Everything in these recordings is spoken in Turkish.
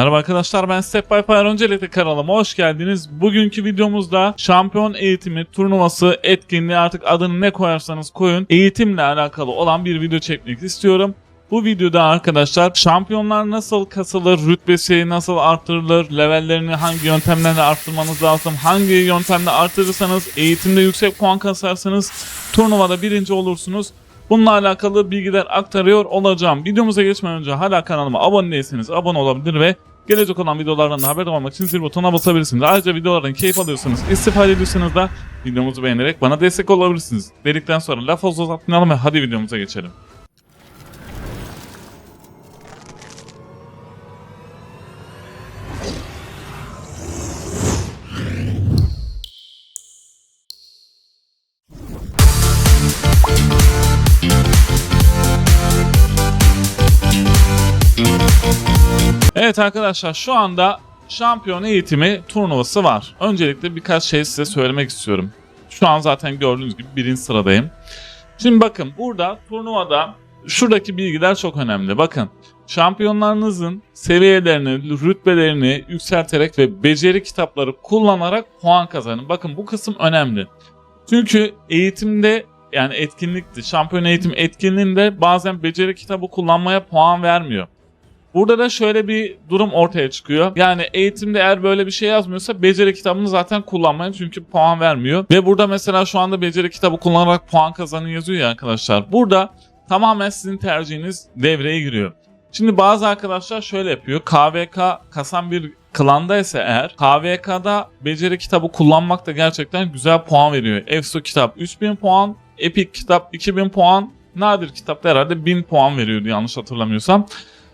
Merhaba arkadaşlar ben Step by Fire öncelikle kanalıma hoş geldiniz. Bugünkü videomuzda şampiyon eğitimi turnuvası etkinliği artık adını ne koyarsanız koyun eğitimle alakalı olan bir video çekmek istiyorum. Bu videoda arkadaşlar şampiyonlar nasıl kasılır, rütbesi nasıl artırılır, levellerini hangi yöntemlerle arttırmanız lazım, hangi yöntemle artırırsanız eğitimde yüksek puan kasarsanız turnuvada birinci olursunuz. Bununla alakalı bilgiler aktarıyor olacağım. Videomuza geçmeden önce hala kanalıma abone değilseniz abone olabilir ve gelecek olan videolardan da haberdar olmak için zil butonuna basabilirsiniz. Ayrıca videolardan keyif alıyorsanız, istifade ediyorsanız da videomuzu beğenerek bana destek olabilirsiniz. Dedikten sonra laf uzatmayalım ve hadi videomuza geçelim. Evet arkadaşlar şu anda şampiyon eğitimi turnuvası var. Öncelikle birkaç şey size söylemek istiyorum. Şu an zaten gördüğünüz gibi birinci sıradayım. Şimdi bakın burada turnuvada şuradaki bilgiler çok önemli. Bakın şampiyonlarınızın seviyelerini, rütbelerini yükselterek ve beceri kitapları kullanarak puan kazanın. Bakın bu kısım önemli. Çünkü eğitimde yani etkinlikti. Şampiyon eğitim etkinliğinde bazen beceri kitabı kullanmaya puan vermiyor. Burada da şöyle bir durum ortaya çıkıyor. Yani eğitimde eğer böyle bir şey yazmıyorsa beceri kitabını zaten kullanmayın çünkü puan vermiyor. Ve burada mesela şu anda beceri kitabı kullanarak puan kazanın yazıyor ya arkadaşlar. Burada tamamen sizin tercihiniz devreye giriyor. Şimdi bazı arkadaşlar şöyle yapıyor. KVK kasan bir klandaysa eğer KVK'da beceri kitabı kullanmak da gerçekten güzel puan veriyor. EFSO kitap 3000 puan, Epic kitap 2000 puan, Nadir kitap da herhalde 1000 puan veriyordu yanlış hatırlamıyorsam.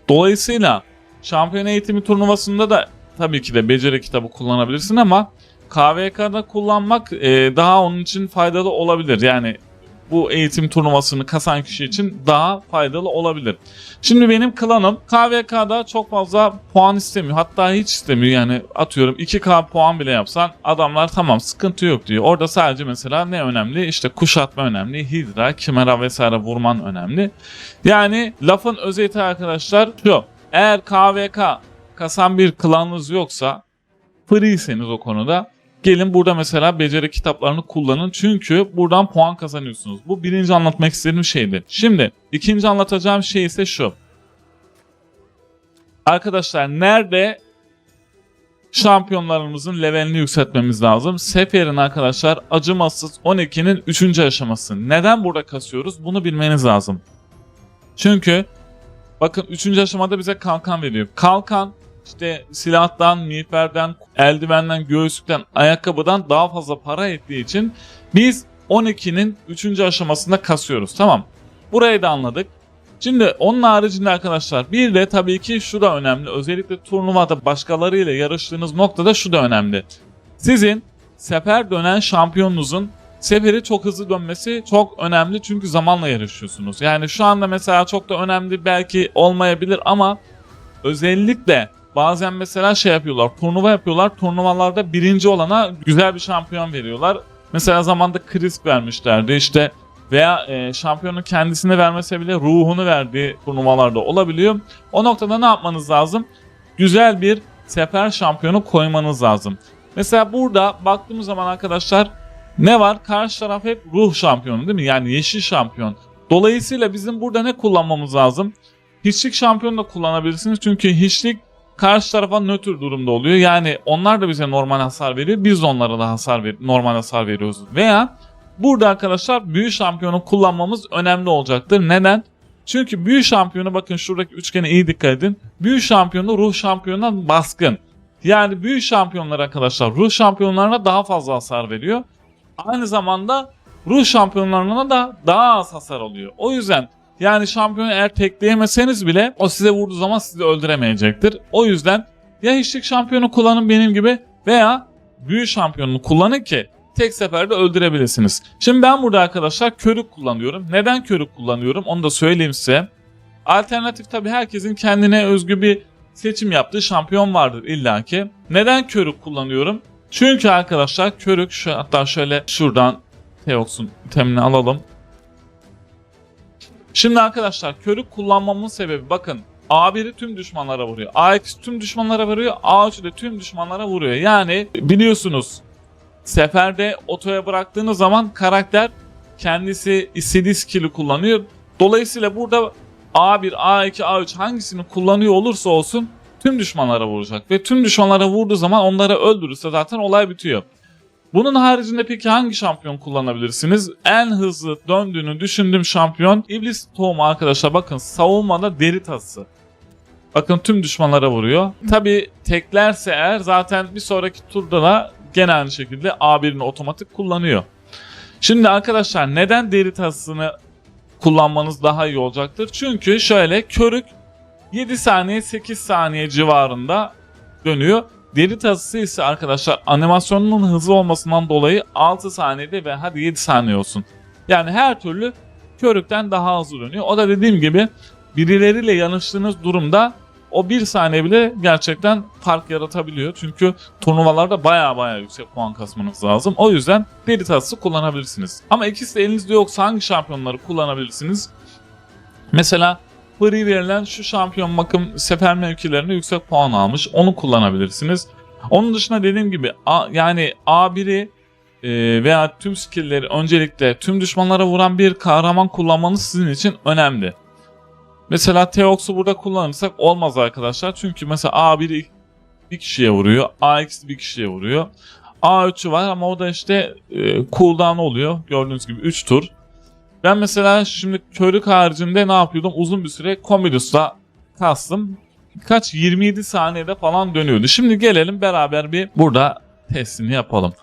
Dolayısıyla şampiyon eğitimi turnuvasında da tabii ki de beceri kitabı kullanabilirsin ama KVK'da kullanmak e, daha onun için faydalı olabilir. Yani bu eğitim turnuvasını kasan kişi için daha faydalı olabilir. Şimdi benim klanım KVK'da çok fazla puan istemiyor. Hatta hiç istemiyor. Yani atıyorum 2K puan bile yapsan adamlar tamam sıkıntı yok diyor. Orada sadece mesela ne önemli? İşte kuşatma önemli. Hidra, kimera vesaire vurman önemli. Yani lafın özeti arkadaşlar şu. Eğer KVK kasan bir klanınız yoksa free'seniz o konuda gelin burada mesela beceri kitaplarını kullanın çünkü buradan puan kazanıyorsunuz. Bu birinci anlatmak istediğim şeydi. Şimdi ikinci anlatacağım şey ise şu. Arkadaşlar nerede şampiyonlarımızın levelini yükseltmemiz lazım. Seferin arkadaşlar acımasız 12'nin 3. aşaması. Neden burada kasıyoruz? Bunu bilmeniz lazım. Çünkü bakın 3. aşamada bize kalkan veriyor. Kalkan işte silahtan, miğferden, eldivenden, göğüslükten, ayakkabıdan daha fazla para ettiği için biz 12'nin 3. aşamasında kasıyoruz. Tamam. Burayı da anladık. Şimdi onun haricinde arkadaşlar bir de tabii ki şu da önemli. Özellikle turnuvada başkalarıyla yarıştığınız noktada şu da önemli. Sizin sefer dönen şampiyonunuzun seferi çok hızlı dönmesi çok önemli çünkü zamanla yarışıyorsunuz. Yani şu anda mesela çok da önemli belki olmayabilir ama özellikle bazen mesela şey yapıyorlar turnuva yapıyorlar turnuvalarda birinci olana güzel bir şampiyon veriyorlar. Mesela zamanda Chris vermişlerdi işte veya e, şampiyonun kendisine vermese bile ruhunu verdiği turnuvalarda olabiliyor. O noktada ne yapmanız lazım? Güzel bir sefer şampiyonu koymanız lazım. Mesela burada baktığımız zaman arkadaşlar ne var? Karşı taraf hep ruh şampiyonu değil mi? Yani yeşil şampiyon. Dolayısıyla bizim burada ne kullanmamız lazım? Hiçlik şampiyonu da kullanabilirsiniz. Çünkü hiçlik karşı tarafa nötr durumda oluyor. Yani onlar da bize normal hasar veriyor. Biz onlara da hasar ver normal hasar veriyoruz. Veya burada arkadaşlar büyü şampiyonu kullanmamız önemli olacaktır. Neden? Çünkü büyü şampiyonu bakın şuradaki üçgene iyi dikkat edin. Büyü şampiyonu ruh şampiyonundan baskın. Yani büyü şampiyonlar arkadaşlar ruh şampiyonlarına daha fazla hasar veriyor. Aynı zamanda ruh şampiyonlarına da daha az hasar alıyor. O yüzden yani şampiyonu eğer tekleyemeseniz bile o size vurduğu zaman sizi öldüremeyecektir. O yüzden ya hiçlik şampiyonu kullanın benim gibi veya büyü şampiyonunu kullanın ki tek seferde öldürebilirsiniz. Şimdi ben burada arkadaşlar körük kullanıyorum. Neden körük kullanıyorum onu da söyleyeyim size. Alternatif tabii herkesin kendine özgü bir seçim yaptığı şampiyon vardır illaki. Neden körük kullanıyorum? Çünkü arkadaşlar körük şu hatta şöyle şuradan Teox'un itemini alalım. Şimdi arkadaşlar körük kullanmamın sebebi bakın A1'i tüm düşmanlara vuruyor. A2 tüm düşmanlara vuruyor. A3 de tüm düşmanlara vuruyor. Yani biliyorsunuz seferde otoya bıraktığınız zaman karakter kendisi istediği skill'i kullanıyor. Dolayısıyla burada A1, A2, A3 hangisini kullanıyor olursa olsun tüm düşmanlara vuracak. Ve tüm düşmanlara vurduğu zaman onları öldürürse zaten olay bitiyor. Bunun haricinde peki hangi şampiyon kullanabilirsiniz? En hızlı döndüğünü düşündüğüm şampiyon İblis Tohumu arkadaşlar bakın savunmada deri tası. Bakın tüm düşmanlara vuruyor. Tabi teklerse eğer zaten bir sonraki turda da gene aynı şekilde A1'ini otomatik kullanıyor. Şimdi arkadaşlar neden deri tasını kullanmanız daha iyi olacaktır? Çünkü şöyle körük 7 saniye 8 saniye civarında dönüyor. Deri tası ise arkadaşlar animasyonunun hızlı olmasından dolayı 6 saniyede ve hadi 7 saniye olsun. Yani her türlü körükten daha hızlı dönüyor. O da dediğim gibi birileriyle yanıştığınız durumda o 1 saniye bile gerçekten fark yaratabiliyor. Çünkü turnuvalarda baya baya yüksek puan kasmanız lazım. O yüzden deri tası kullanabilirsiniz. Ama ikisi de elinizde yoksa hangi şampiyonları kullanabilirsiniz? Mesela free verilen şu şampiyon bakım sefer mevkilerinde yüksek puan almış. Onu kullanabilirsiniz. Onun dışında dediğim gibi A, yani A1'i e, veya tüm skill'leri öncelikle tüm düşmanlara vuran bir kahraman kullanmanız sizin için önemli. Mesela Teox'u burada kullanırsak olmaz arkadaşlar. Çünkü mesela A1'i bir kişiye vuruyor. A2 bir kişiye vuruyor. A3'ü var ama o da işte e, cooldown oluyor. Gördüğünüz gibi 3 tur. Ben mesela şimdi körük haricinde ne yapıyordum? Uzun bir süre Comidus'la kastım. Kaç 27 saniyede falan dönüyordu. Şimdi gelelim beraber bir burada testini yapalım.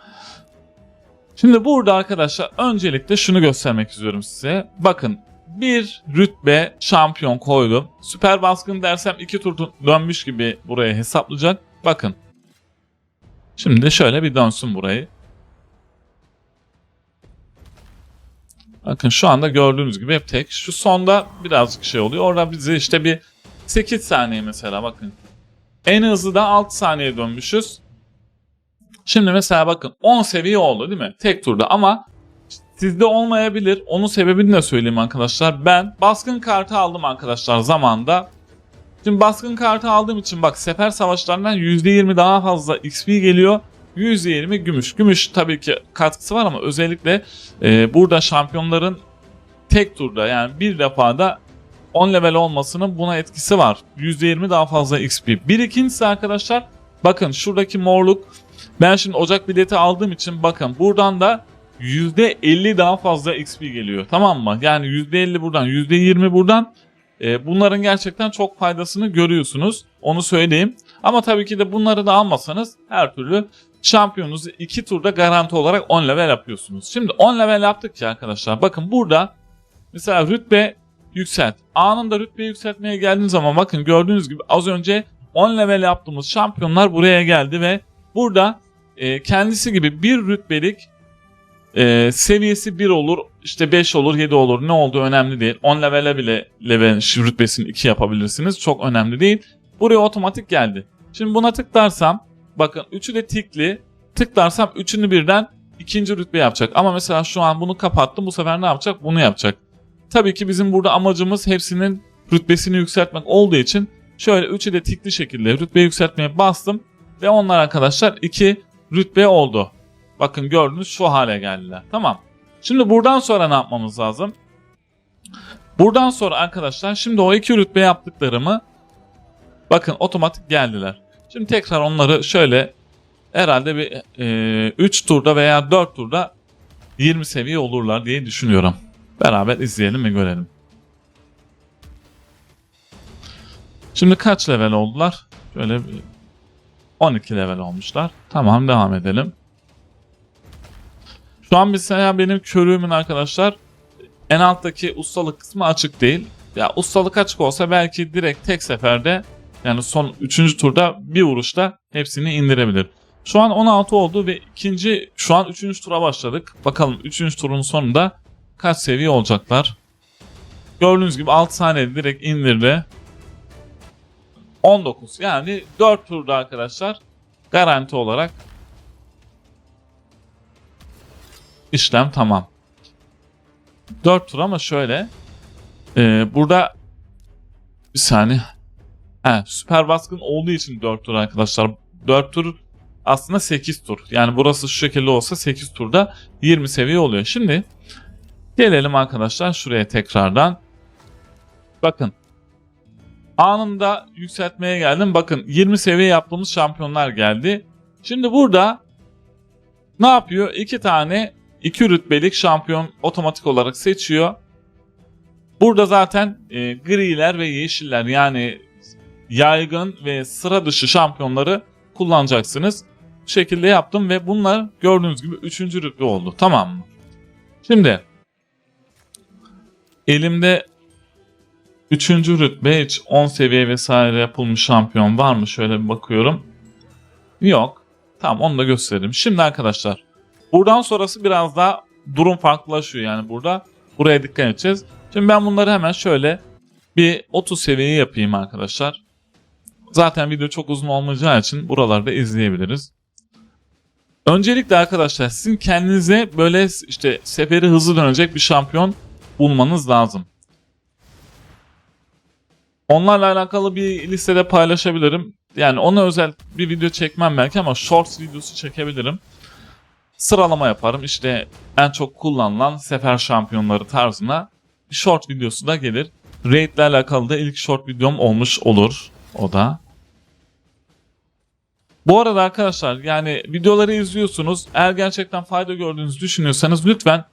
Şimdi burada arkadaşlar öncelikle şunu göstermek istiyorum size. Bakın bir rütbe şampiyon koydum. Süper baskın dersem iki tur dönmüş gibi buraya hesaplayacak. Bakın. Şimdi şöyle bir dönsün burayı. Bakın şu anda gördüğünüz gibi hep tek. Şu sonda birazcık şey oluyor. Orada bize işte bir 8 saniye mesela bakın. En hızlı da 6 saniye dönmüşüz. Şimdi mesela bakın 10 seviye oldu değil mi? Tek turda ama sizde olmayabilir. Onun sebebini de söyleyeyim arkadaşlar. Ben baskın kartı aldım arkadaşlar zamanda. Şimdi baskın kartı aldığım için bak sefer savaşlarından %20 daha fazla XP geliyor. %20 gümüş. Gümüş tabii ki katkısı var ama özellikle e, burada şampiyonların tek turda yani bir defada 10 level olmasının buna etkisi var. %20 daha fazla XP. Bir ikincisi arkadaşlar bakın şuradaki morluk ben şimdi ocak bileti aldığım için bakın buradan da %50 daha fazla XP geliyor. Tamam mı? Yani %50 buradan %20 buradan e, bunların gerçekten çok faydasını görüyorsunuz. Onu söyleyeyim. Ama tabii ki de bunları da almasanız her türlü şampiyonunuzu 2 turda garanti olarak 10 level yapıyorsunuz. Şimdi 10 level yaptık ya arkadaşlar. Bakın burada mesela rütbe yükselt. Anında rütbe yükseltmeye geldiğim zaman bakın gördüğünüz gibi az önce 10 level yaptığımız şampiyonlar buraya geldi ve burada e, kendisi gibi bir rütbelik e, seviyesi 1 olur, işte 5 olur, 7 olur. Ne olduğu önemli değil. 10 levele bile level rütbesini 2 yapabilirsiniz. Çok önemli değil. Buraya otomatik geldi. Şimdi buna tıklarsam bakın 3'ü de tikli. Tıklarsam 3'ünü birden ikinci rütbe yapacak. Ama mesela şu an bunu kapattım. Bu sefer ne yapacak? Bunu yapacak. Tabii ki bizim burada amacımız hepsinin rütbesini yükseltmek olduğu için şöyle 3'ü de tikli şekilde rütbe yükseltmeye bastım. Ve onlar arkadaşlar 2 rütbe oldu. Bakın gördünüz şu hale geldiler. Tamam. Şimdi buradan sonra ne yapmamız lazım? Buradan sonra arkadaşlar şimdi o iki rütbe yaptıklarımı bakın otomatik geldiler. Şimdi tekrar onları şöyle herhalde bir 3 e, turda veya 4 turda 20 seviye olurlar diye düşünüyorum. Beraber izleyelim ve görelim. Şimdi kaç level oldular? Şöyle 12 level olmuşlar. Tamam devam edelim. Şu an mesela benim körüğümün arkadaşlar en alttaki ustalık kısmı açık değil. Ya ustalık açık olsa belki direkt tek seferde yani son 3. turda bir vuruşta hepsini indirebilir. Şu an 16 oldu ve ikinci şu an 3. tura başladık. Bakalım 3. turun sonunda kaç seviye olacaklar. Gördüğünüz gibi 6 saniyede direkt indirdi. 19 yani 4 turda arkadaşlar garanti olarak işlem tamam. 4 tur ama şöyle. E, burada bir saniye. He, süper baskın olduğu için 4 tur arkadaşlar. 4 tur aslında 8 tur. Yani burası şu şekilde olsa 8 turda 20 seviye oluyor. Şimdi gelelim arkadaşlar şuraya tekrardan. Bakın. Anında yükseltmeye geldim. Bakın 20 seviye yaptığımız şampiyonlar geldi. Şimdi burada ne yapıyor? İki tane iki rütbelik şampiyon otomatik olarak seçiyor. Burada zaten e, griler ve yeşiller yani yaygın ve sıra dışı şampiyonları kullanacaksınız. Bu şekilde yaptım ve bunlar gördüğünüz gibi 3. rütbe oldu. Tamam mı? Şimdi elimde 3. rütbe hiç 10 seviye vesaire yapılmış şampiyon var mı? Şöyle bir bakıyorum. Yok. Tamam onu da göstereyim. Şimdi arkadaşlar buradan sonrası biraz daha durum farklılaşıyor yani burada. Buraya dikkat edeceğiz. Şimdi ben bunları hemen şöyle bir 30 seviye yapayım arkadaşlar. Zaten video çok uzun olmayacağı için buralarda izleyebiliriz. Öncelikle arkadaşlar sizin kendinize böyle işte seferi hızlı dönecek bir şampiyon bulmanız lazım. Onlarla alakalı bir listede paylaşabilirim. Yani ona özel bir video çekmem belki ama shorts videosu çekebilirim. Sıralama yaparım. İşte en çok kullanılan sefer şampiyonları tarzına bir short videosu da gelir. Raid ile alakalı da ilk short videom olmuş olur o da. Bu arada arkadaşlar yani videoları izliyorsunuz. Eğer gerçekten fayda gördüğünüzü düşünüyorsanız lütfen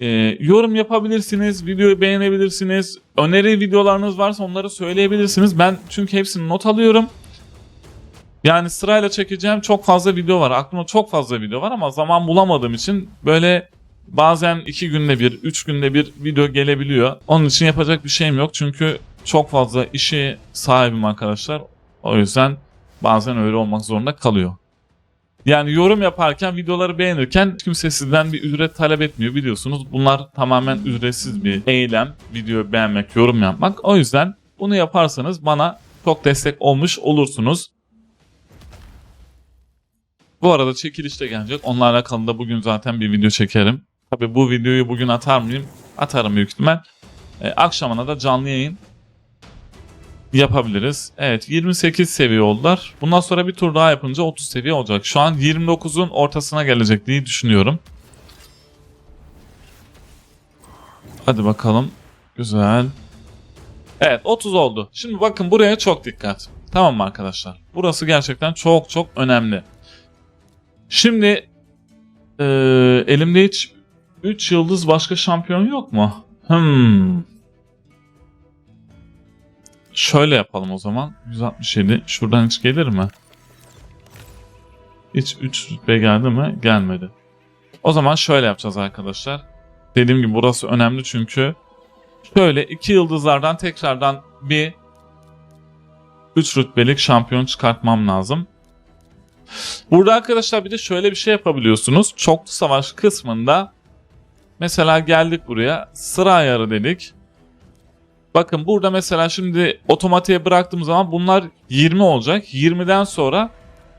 e, yorum yapabilirsiniz, videoyu beğenebilirsiniz. Öneri videolarınız varsa onları söyleyebilirsiniz. Ben çünkü hepsini not alıyorum. Yani sırayla çekeceğim çok fazla video var. Aklımda çok fazla video var ama zaman bulamadığım için böyle bazen iki günde bir, üç günde bir video gelebiliyor. Onun için yapacak bir şeyim yok. Çünkü çok fazla işi sahibim arkadaşlar. O yüzden bazen öyle olmak zorunda kalıyor. Yani yorum yaparken, videoları beğenirken kimse sizden bir ücret talep etmiyor biliyorsunuz. Bunlar tamamen ücretsiz bir eylem. Videoyu beğenmek, yorum yapmak. O yüzden bunu yaparsanız bana çok destek olmuş olursunuz. Bu arada çekiliş de gelecek. Onunla alakalı da bugün zaten bir video çekerim. Tabi bu videoyu bugün atar mıyım? Atarım büyük ihtimal. E, akşamına da canlı yayın yapabiliriz. Evet 28 seviye oldular. Bundan sonra bir tur daha yapınca 30 seviye olacak. Şu an 29'un ortasına gelecek diye düşünüyorum. Hadi bakalım. Güzel. Evet 30 oldu. Şimdi bakın buraya çok dikkat. Tamam mı arkadaşlar? Burası gerçekten çok çok önemli. Şimdi e, elimde hiç 3 yıldız başka şampiyon yok mu? Hmm. Şöyle yapalım o zaman. 167. Şuradan hiç gelir mi? Hiç 3 rütbe geldi mi? Gelmedi. O zaman şöyle yapacağız arkadaşlar. Dediğim gibi burası önemli çünkü şöyle 2 yıldızlardan tekrardan bir 3 rütbelik şampiyon çıkartmam lazım. Burada arkadaşlar bir de şöyle bir şey yapabiliyorsunuz. Çoklu savaş kısmında mesela geldik buraya sıra ayarı dedik. Bakın burada mesela şimdi otomatiğe bıraktığım zaman bunlar 20 olacak. 20'den sonra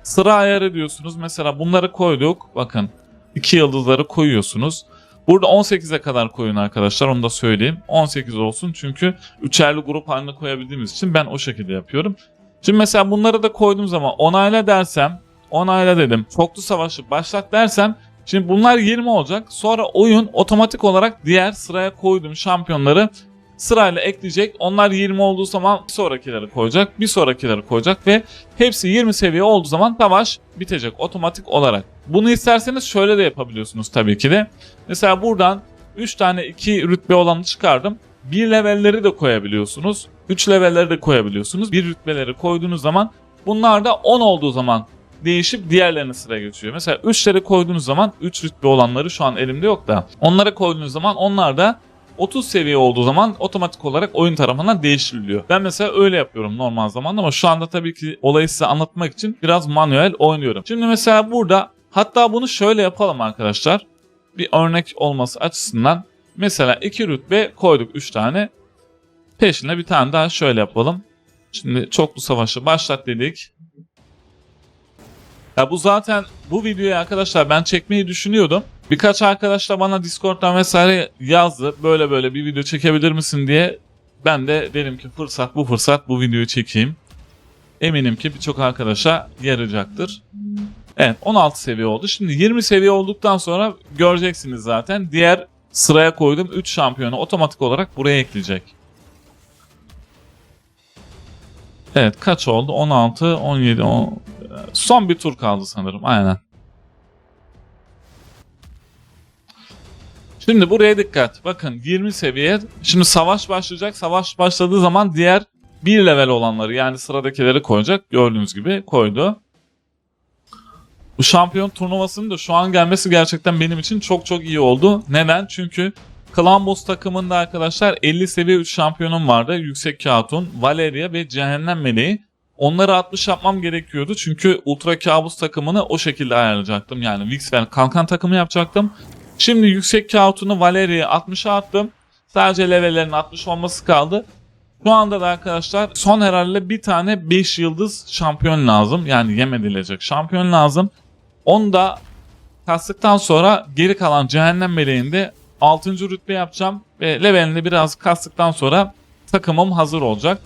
sıra ayarı diyorsunuz. Mesela bunları koyduk. Bakın 2 yıldızları koyuyorsunuz. Burada 18'e kadar koyun arkadaşlar onu da söyleyeyim. 18 olsun çünkü üçerli grup halinde koyabildiğimiz için ben o şekilde yapıyorum. Şimdi mesela bunları da koyduğum zaman onayla dersem onayla dedim. Çoklu savaşı başlat dersem şimdi bunlar 20 olacak. Sonra oyun otomatik olarak diğer sıraya koyduğum şampiyonları sırayla ekleyecek. Onlar 20 olduğu zaman bir sonrakileri koyacak. Bir sonrakileri koyacak ve hepsi 20 seviye olduğu zaman savaş bitecek otomatik olarak. Bunu isterseniz şöyle de yapabiliyorsunuz tabii ki de. Mesela buradan 3 tane 2 rütbe olanı çıkardım. 1 levelleri de koyabiliyorsunuz. 3 levelleri de koyabiliyorsunuz. 1 rütbeleri koyduğunuz zaman bunlar da 10 olduğu zaman değişip diğerlerine sıra geçiyor. Mesela 3'leri koyduğunuz zaman 3 rütbe olanları şu an elimde yok da onlara koyduğunuz zaman onlar da 30 seviye olduğu zaman otomatik olarak oyun tarafından değiştiriliyor. Ben mesela öyle yapıyorum normal zamanda ama şu anda tabii ki olayı size anlatmak için biraz manuel oynuyorum. Şimdi mesela burada hatta bunu şöyle yapalım arkadaşlar. Bir örnek olması açısından mesela 2 rütbe koyduk 3 tane. Peşine bir tane daha şöyle yapalım. Şimdi çoklu savaşı başlat dedik. Ya bu zaten bu videoyu arkadaşlar ben çekmeyi düşünüyordum. Birkaç arkadaş da bana Discord'dan vesaire yazdı. Böyle böyle bir video çekebilir misin diye. Ben de dedim ki fırsat bu fırsat bu videoyu çekeyim. eminim ki birçok arkadaşa yarayacaktır. Evet 16 seviye oldu. Şimdi 20 seviye olduktan sonra göreceksiniz zaten. Diğer sıraya koyduğum 3 şampiyonu otomatik olarak buraya ekleyecek. Evet kaç oldu? 16, 17, 10... Son bir tur kaldı sanırım. Aynen. Şimdi buraya dikkat. Bakın 20 seviye. Şimdi savaş başlayacak. Savaş başladığı zaman diğer bir level olanları yani sıradakileri koyacak. Gördüğünüz gibi koydu. Bu şampiyon turnuvasının da şu an gelmesi gerçekten benim için çok çok iyi oldu. Neden? Çünkü Clan takımında arkadaşlar 50 seviye 3 şampiyonum vardı. Yüksek Hatun, Valeria ve Cehennem Meleği. Onları 60 yapmam gerekiyordu çünkü Ultra Kabus takımını o şekilde ayarlayacaktım. Yani Vix ve Kalkan takımı yapacaktım. Şimdi Yüksek Kaotun'u Valeria'ya 60'a attım. Sadece levellerin 60 olması kaldı. Şu anda da arkadaşlar son herhalde bir tane 5 yıldız şampiyon lazım. Yani yem edilecek şampiyon lazım. Onu da kastıktan sonra geri kalan cehennem meleğinde 6. rütbe yapacağım. Ve levelini biraz kastıktan sonra takımım hazır olacak.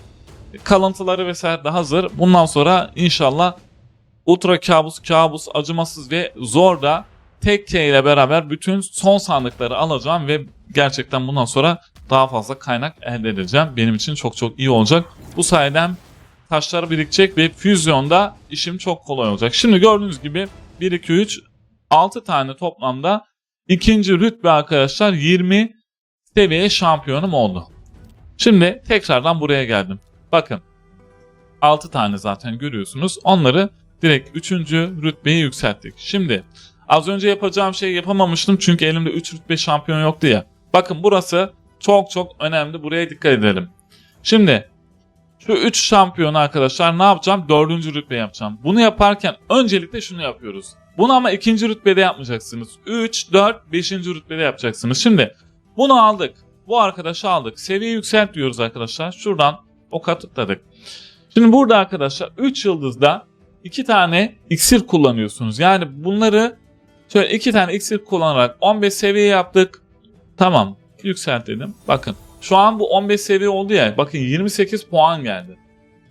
Kalıntıları vesaire de hazır. Bundan sonra inşallah Ultra Kabus, Kabus, Acımasız ve Zor'da tek K ile beraber bütün son sandıkları alacağım ve gerçekten bundan sonra daha fazla kaynak elde edeceğim. Benim için çok çok iyi olacak. Bu sayede taşlar birikecek ve füzyonda işim çok kolay olacak. Şimdi gördüğünüz gibi 1, 2, 3, 6 tane toplamda ikinci rütbe arkadaşlar 20 seviye şampiyonum oldu. Şimdi tekrardan buraya geldim. Bakın 6 tane zaten görüyorsunuz. Onları direkt 3. rütbeye yükselttik. Şimdi az önce yapacağım şeyi yapamamıştım çünkü elimde 3 rütbe şampiyon yoktu ya. Bakın burası çok çok önemli. Buraya dikkat edelim. Şimdi şu 3 şampiyonu arkadaşlar ne yapacağım? 4. rütbe yapacağım. Bunu yaparken öncelikle şunu yapıyoruz. Bunu ama 2. rütbede yapmayacaksınız. 3, 4, 5. rütbede yapacaksınız. Şimdi bunu aldık. Bu arkadaşı aldık. Seviye yükselt diyoruz arkadaşlar. Şuradan oka tıkladık. Şimdi burada arkadaşlar 3 yıldızda 2 tane iksir kullanıyorsunuz. Yani bunları şöyle 2 tane iksir kullanarak 15 seviye yaptık. Tamam yükselt dedim. Bakın şu an bu 15 seviye oldu ya. Bakın 28 puan geldi.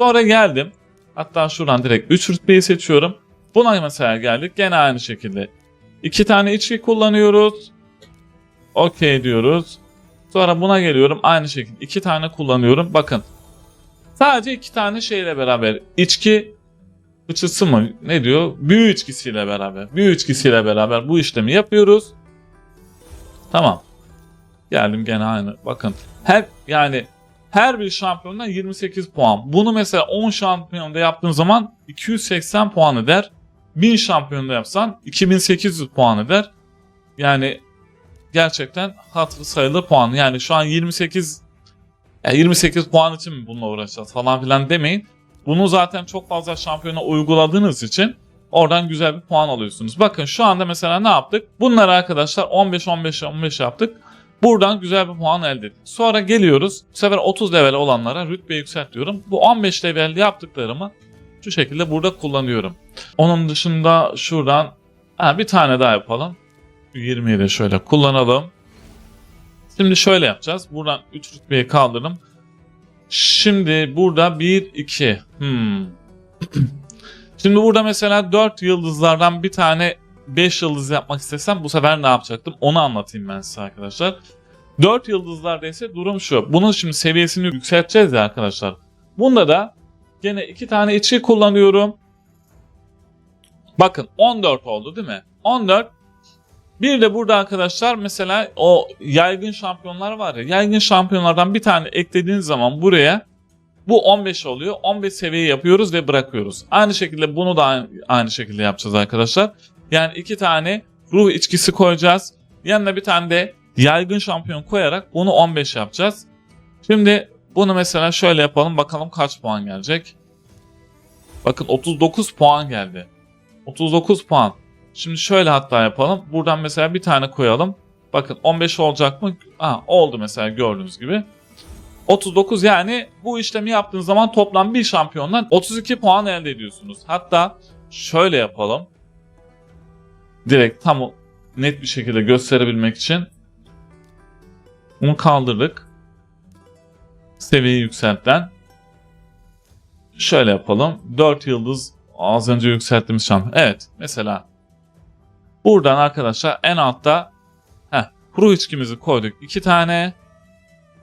Sonra geldim. Hatta şuradan direkt 3 rütbeyi seçiyorum. Buna mesela geldik. Gene aynı şekilde. 2 tane içki kullanıyoruz. Okey diyoruz. Sonra buna geliyorum. Aynı şekilde 2 tane kullanıyorum. Bakın. Sadece 2 tane şeyle beraber. içki fıçısı mı? Ne diyor? Büyü içkisiyle beraber. Büyü içkisiyle beraber bu işlemi yapıyoruz. Tamam. Geldim gene aynı. Bakın her yani her bir şampiyondan 28 puan. Bunu mesela 10 şampiyonda yaptığın zaman 280 puan eder. 1000 şampiyonda yapsan 2800 puan eder. Yani gerçekten hatırı sayılı puan. Yani şu an 28 ya 28 puan için mi bununla uğraşacağız falan filan demeyin. Bunu zaten çok fazla şampiyona uyguladığınız için oradan güzel bir puan alıyorsunuz. Bakın şu anda mesela ne yaptık? Bunları arkadaşlar 15 15 15 yaptık. Buradan güzel bir puan elde ettik. Sonra geliyoruz. Bu sefer 30 level olanlara rütbe yükseltiyorum. Bu 15 level yaptıklarımı şu şekilde burada kullanıyorum. Onun dışında şuradan ha, bir tane daha yapalım. 20'yi de şöyle kullanalım. Şimdi şöyle yapacağız. Buradan 3 rütbeyi kaldırdım. Şimdi burada 1, 2. Hmm. Şimdi burada mesela 4 yıldızlardan bir tane 5 yıldız yapmak istesem bu sefer ne yapacaktım? Onu anlatayım ben size arkadaşlar. 4 yıldızlarda ise durum şu. Bunun şimdi seviyesini yükselteceğiz ya arkadaşlar. Bunda da gene 2 tane içi kullanıyorum. Bakın 14 oldu değil mi? 14. Bir de burada arkadaşlar mesela o yaygın şampiyonlar var ya. Yaygın şampiyonlardan bir tane eklediğiniz zaman buraya bu 15 oluyor. 15 seviye yapıyoruz ve bırakıyoruz. Aynı şekilde bunu da aynı şekilde yapacağız arkadaşlar. Yani iki tane ruh içkisi koyacağız. Yanına bir tane de yaygın şampiyon koyarak bunu 15 yapacağız. Şimdi bunu mesela şöyle yapalım bakalım kaç puan gelecek. Bakın 39 puan geldi. 39 puan. Şimdi şöyle hatta yapalım. Buradan mesela bir tane koyalım. Bakın 15 olacak mı? Ha, oldu mesela gördüğünüz gibi. 39 yani bu işlemi yaptığınız zaman toplam bir şampiyondan 32 puan elde ediyorsunuz. Hatta şöyle yapalım direkt tam net bir şekilde gösterebilmek için bunu kaldırdık. Seviyeyi yükseltten. şöyle yapalım. 4 yıldız az önce yükselttiğimiz şampiyon. Evet mesela buradan arkadaşlar en altta heh, kuru içkimizi koyduk. 2 tane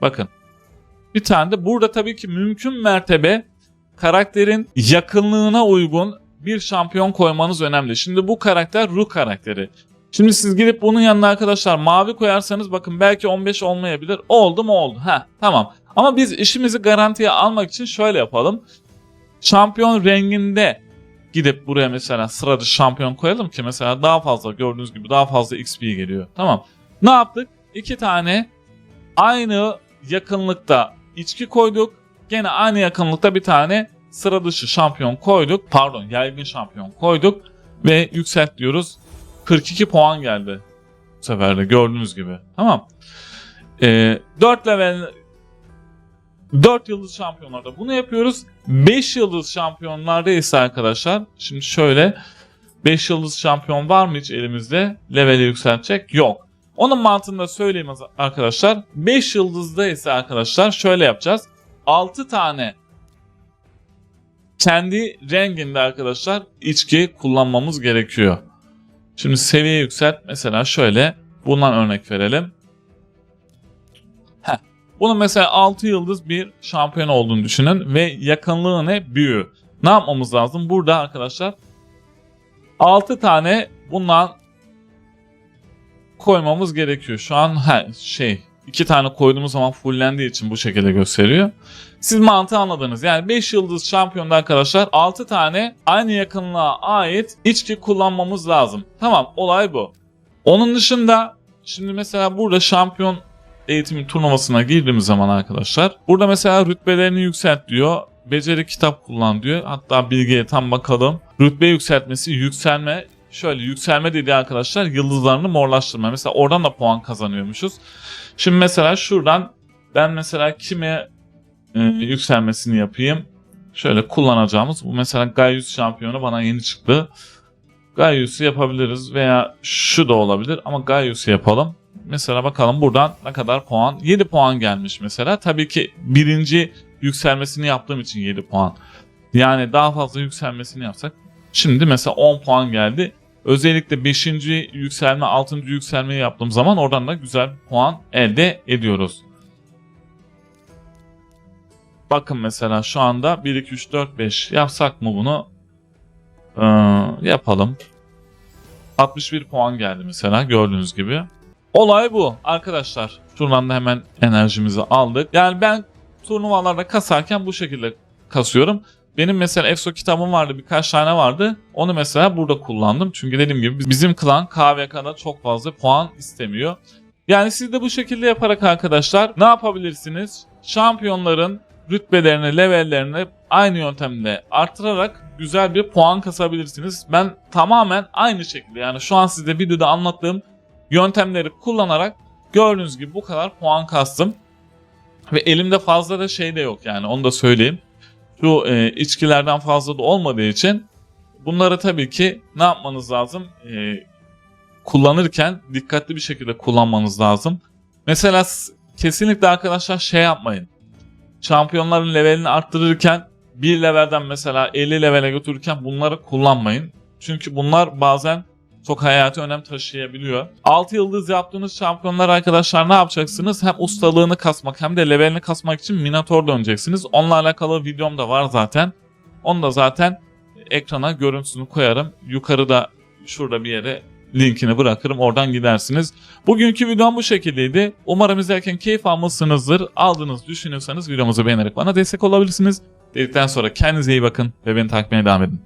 bakın bir tane de burada tabii ki mümkün mertebe karakterin yakınlığına uygun bir şampiyon koymanız önemli. Şimdi bu karakter Ru karakteri. Şimdi siz gidip bunun yanına arkadaşlar mavi koyarsanız bakın belki 15 olmayabilir. Oldu mu oldu. Ha tamam. Ama biz işimizi garantiye almak için şöyle yapalım. Şampiyon renginde gidip buraya mesela sıra şampiyon koyalım ki mesela daha fazla gördüğünüz gibi daha fazla XP geliyor. Tamam. Ne yaptık? İki tane aynı yakınlıkta içki koyduk. Gene aynı yakınlıkta bir tane sıra dışı şampiyon koyduk. Pardon yaygın şampiyon koyduk. Ve yükselt diyoruz. 42 puan geldi. Bu sefer de gördüğünüz gibi. Tamam. Ee, 4 level 4 yıldız şampiyonlarda bunu yapıyoruz. 5 yıldız şampiyonlarda ise arkadaşlar şimdi şöyle 5 yıldız şampiyon var mı hiç elimizde? Leveli yükseltecek? Yok. Onun mantığını da söyleyeyim arkadaşlar. 5 yıldızda ise arkadaşlar şöyle yapacağız. 6 tane kendi renginde arkadaşlar içki kullanmamız gerekiyor. Şimdi seviye yükselt. Mesela şöyle bundan örnek verelim. Bunun mesela 6 yıldız bir şampiyon olduğunu düşünün ve yakınlığı ne? Büyü. Ne yapmamız lazım? Burada arkadaşlar 6 tane bundan koymamız gerekiyor. Şu an he, şey iki tane koyduğumuz zaman fullendiği için bu şekilde gösteriyor. Siz mantığı anladınız. Yani 5 yıldız şampiyonda arkadaşlar 6 tane aynı yakınlığa ait içki kullanmamız lazım. Tamam olay bu. Onun dışında şimdi mesela burada şampiyon eğitimi turnuvasına girdiğimiz zaman arkadaşlar burada mesela rütbelerini yükselt diyor. Beceri kitap kullan diyor. Hatta bilgiye tam bakalım. Rütbe yükseltmesi, yükselme şöyle yükselme dediği arkadaşlar yıldızlarını morlaştırma. Mesela oradan da puan kazanıyormuşuz. Şimdi mesela şuradan ben mesela kime e, yükselmesini yapayım. Şöyle kullanacağımız bu mesela Gaius şampiyonu bana yeni çıktı. Gaius'u yapabiliriz veya şu da olabilir ama Gaius'u yapalım. Mesela bakalım buradan ne kadar puan? 7 puan gelmiş mesela. Tabii ki birinci yükselmesini yaptığım için 7 puan. Yani daha fazla yükselmesini yapsak. Şimdi mesela 10 puan geldi. Özellikle 5. yükselme, 6. yükselmeyi yaptığım zaman oradan da güzel puan elde ediyoruz. Bakın mesela şu anda 1, 2, 3, 4, 5 yapsak mı bunu? Ee, yapalım. 61 puan geldi mesela gördüğünüz gibi. Olay bu arkadaşlar. Şuradan da hemen enerjimizi aldık. Yani ben turnuvalarda kasarken bu şekilde kasıyorum. Benim mesela EFSO kitabım vardı birkaç tane vardı. Onu mesela burada kullandım. Çünkü dediğim gibi bizim klan KVK'da çok fazla puan istemiyor. Yani siz de bu şekilde yaparak arkadaşlar ne yapabilirsiniz? Şampiyonların rütbelerini, levellerini aynı yöntemle artırarak güzel bir puan kasabilirsiniz. Ben tamamen aynı şekilde yani şu an size videoda anlattığım yöntemleri kullanarak gördüğünüz gibi bu kadar puan kastım. Ve elimde fazla da şey de yok yani onu da söyleyeyim. Şu e, içkilerden fazla da olmadığı için bunları tabii ki ne yapmanız lazım? E, kullanırken dikkatli bir şekilde kullanmanız lazım. Mesela kesinlikle arkadaşlar şey yapmayın. Şampiyonların levelini arttırırken bir levelden mesela 50 levele götürürken bunları kullanmayın. Çünkü bunlar bazen çok hayati önem taşıyabiliyor. 6 yıldız yaptığınız şampiyonlar arkadaşlar ne yapacaksınız? Hem ustalığını kasmak hem de levelini kasmak için Minotaur döneceksiniz. Onunla alakalı videom da var zaten. Onu da zaten ekrana görüntüsünü koyarım. Yukarıda şurada bir yere linkini bırakırım oradan gidersiniz. Bugünkü videom bu şekildeydi. Umarım izlerken keyif almışsınızdır. Aldığınız düşünüyorsanız videomuzu beğenerek bana destek olabilirsiniz. Dedikten sonra kendinize iyi bakın ve beni takip etmeye devam edin.